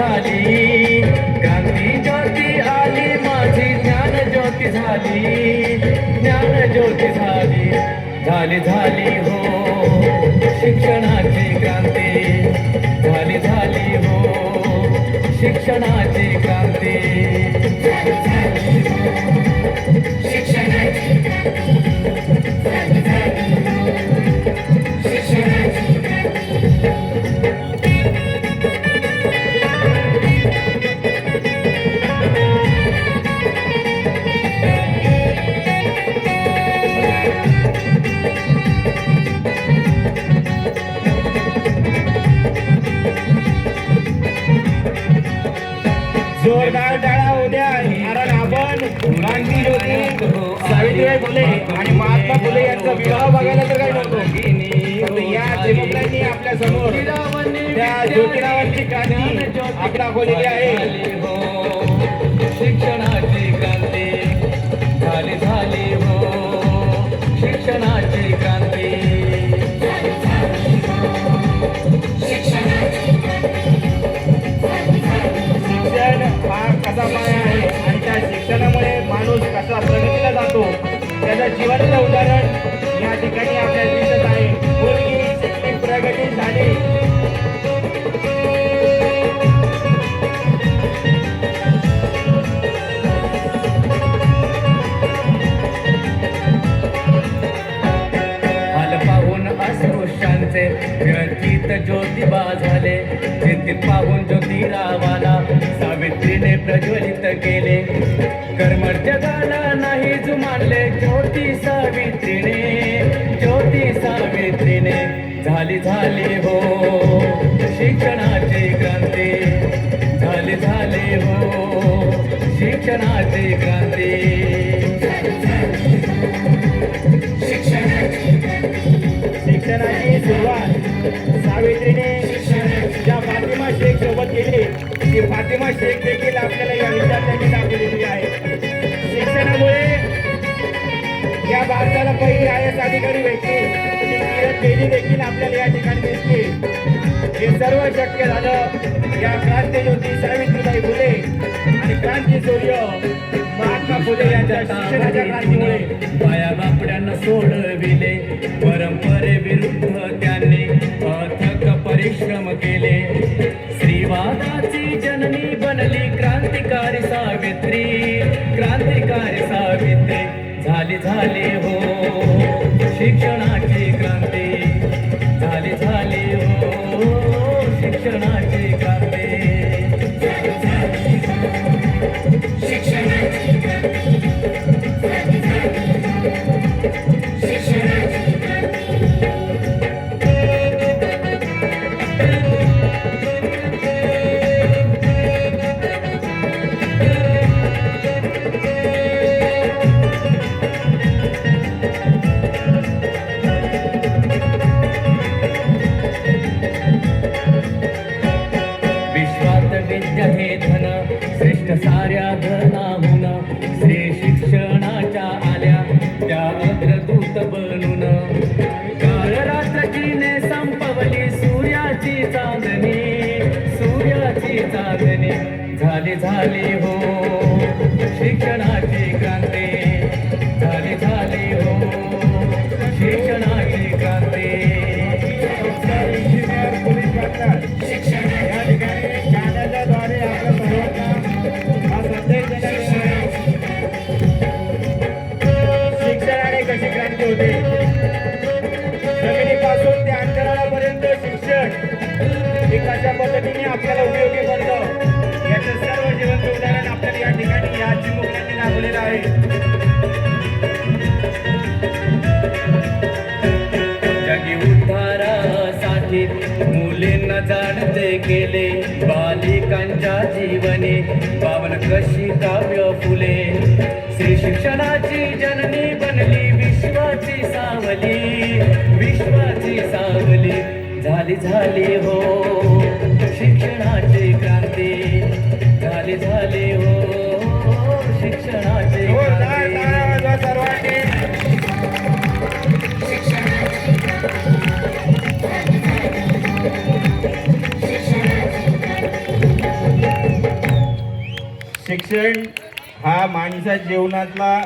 झाली क्रांती ज्योती आली, माझी ज्ञान ज्योती झाली। ज्ञान ज्योती झाली झाली झाली हो। शिक्षणाची क्रांती, झाली झाली हो। शिक्षणाची क्रांती. जोरदार टाळा उद्या कारण आपण गांधी ज्योती सावित्रीबाई फुले आणि महात्मा फुले यांचा विवाह बघायला तर काही नव्हतो. या चिमुकल्यांनी आपल्यासमोर त्या ज्योतिरावांची क्रांती आपण दाखवलेली आहे. शिक्षणाची क्रांती झाली झाली. हा कसा आहे आणि त्या शिक्षणामुळे माणूस कसा प्रगतीला जातो त्याचं जीवनाचं उदाहरण या ठिकाणी आपल्याला दिसत आहे. मुलगी प्रगती झाली? पाहून अस्पृश्यांचे व्यतीत ज्योतिबा झाले. चिंतित पाहून ज्योतिरावाला सावित्रीने प्रज्वलित केले. कर्मर जगाला नाही जुमानले ज्योती सावित्रीने. ज्योती सावित्रीने झाली झाली हो. शिक्षणाची क्रांती. झाली झाली हो. शिक्षणाची क्रांती. प्रतिमा शेख देखील आपल्याला या विद्यार्थ्यांनी दाखवलेली आहे. शिक्षणामुळे या भारताला पहिली आय एस अधिकारी भेटली किरण बेदी देखील आपल्याला या ठिकाणी दिसते हे सर्व शक्य झालं. या क्रांतीज्योती सावित्रीबाई फुले आणि क्रांती सूर्य महात्मा फुले यांच्या शिक्षणाच्या क्रांतीमुळे. पाया बापड्यांना सोडविले. परंपरे विरुद्ध त्यांनी अथक परिश्रम केले. बनली क्रांतिकारी सावित्री. क्रांतिकारी सावित्री झाली झाली हो. शिक्षणाची क्रांती. त्या अग्रदूत बनून. काळ रात्रीने संपवली सूर्याची चांदणी. सूर्याची चांदणी झाली झाली हो. पद्धतीने आपल्याला उपयोगी पडतं याचं सर्व जिवंत उदाहरण आपल्याला या ठिकाणी या चिमुकल्यांनी दाखवलेलं आहे. जगी उद्धारासाठी मुलींना जाणते केले बालिकांच्या जीवने. पावन कशी काव्य फुले श्री शिक्षणाची जननी बनली विश्वाची सावली. विश्वाची सावली झाली झाली हो. शिक्षणाची क्रांती. झाली झाली हो शिक्षणाची क्रांती. टाळ्या वाजवा सर्वांनी. शिक्षण हा माणसा जीवनातला